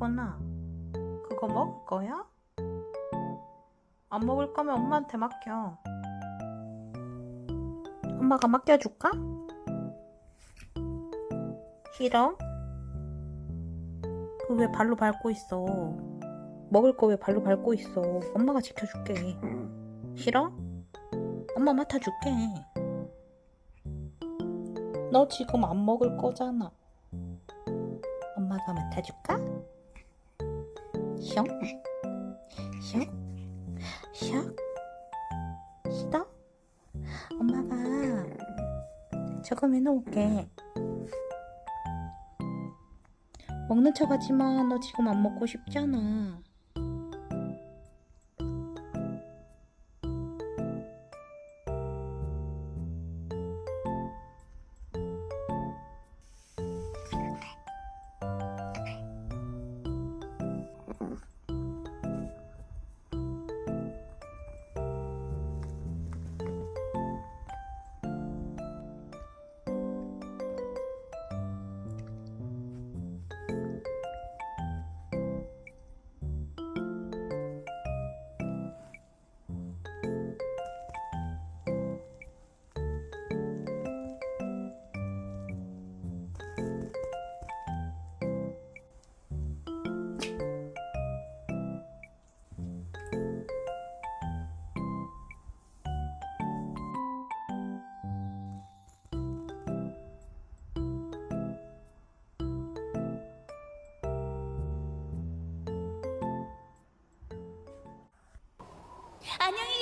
거구나. 그거 먹을 거야? 안 먹을 거면 엄마한테 맡겨. 엄마가 맡겨줄까? 싫어? 그 왜 발로 밟고 있어? 먹을 거 왜 발로 밟고 있어? 엄마가 지켜줄게. 싫어? 엄마 맡아줄게. 너 지금 안 먹을 거잖아. 엄마가 맡아줄까? 슝, 슝, 슝. 싫어? 엄마가 저거 해놓을게. 먹는 척 하지 마. 너 지금 안 먹고 싶잖아. 안녕히